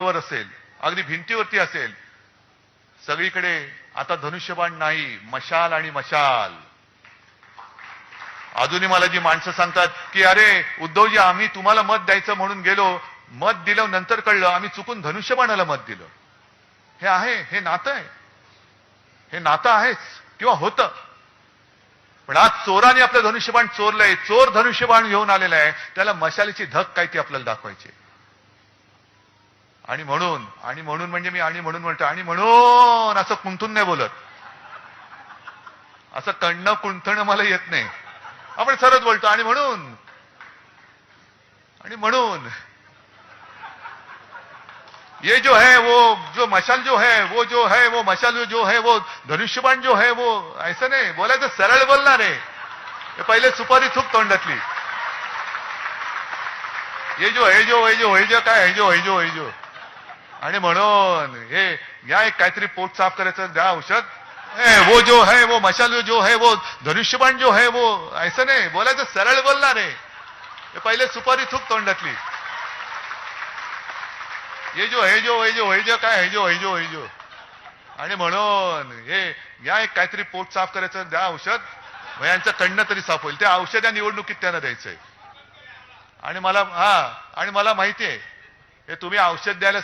वर असेल अगदी भिंतीवरती असेल. सगळीकडे आता धनुष्यबाण नाही मशाल आणि मशाल. अजूनही मला जी माणसं सांगतात की अरे उद्धवजी आम्ही तुम्हाला मत द्यायचं म्हणून गेलो. मत दिलं नंतर कळलं. आम्ही चुकून धनुष्यबाणाला मत दिलं. हे आहे हे नातं आहे. हे नातं आहेच किंवा होतं. पण आज चोराने आपलं धनुष्यबाण चोरलंय. चोर धनुष्यबाण घेऊन आलेला आहे. त्याला मशालीची धक काय ती आपल्याला दाखवायची आणि म्हणून आणि म्हणून म्हणजे मी आणि म्हणून म्हणतो आणि म्हणून असं कुंथून नाही बोलत. असं कणणं कुंथण मला येत नाही. आपण सरच बोलतो आणि म्हणून. आणि म्हणून. ये जो है वो जो मशाल जो है वो जो है वो मशाल जो है वो धनुष्यबाण जो है वो ऐसा नाही. बोलायचं सरळ बोलणार आहे. पहिले सुपारी थूक तोंडातली. ये जो है जो है जो है जो काय है जो है जो है जो. आणि म्हणून हे या एक काहीतरी पोट साफ करायचं द्या औषध. वो जो है वो मशाल जो है वो धनुष्यबाण जो है वो ऐसा नाही बोलायचं सरळ बोलणार आहे. पहिले सुपारी थूक तोंडातली. ये जो हे जो हे जो हे जो काय हे जो हे जो हे जो. आणि म्हणून हे या एक काहीतरी पोट साफ करायचं द्या औषध. मग यांचं कडनं तरी साफ होईल. ते औषध या निवडणुकीत त्यांना द्यायचंय. आणि मला हा आणि मला माहिती आहे. हे तुम्ही औषध द्यायला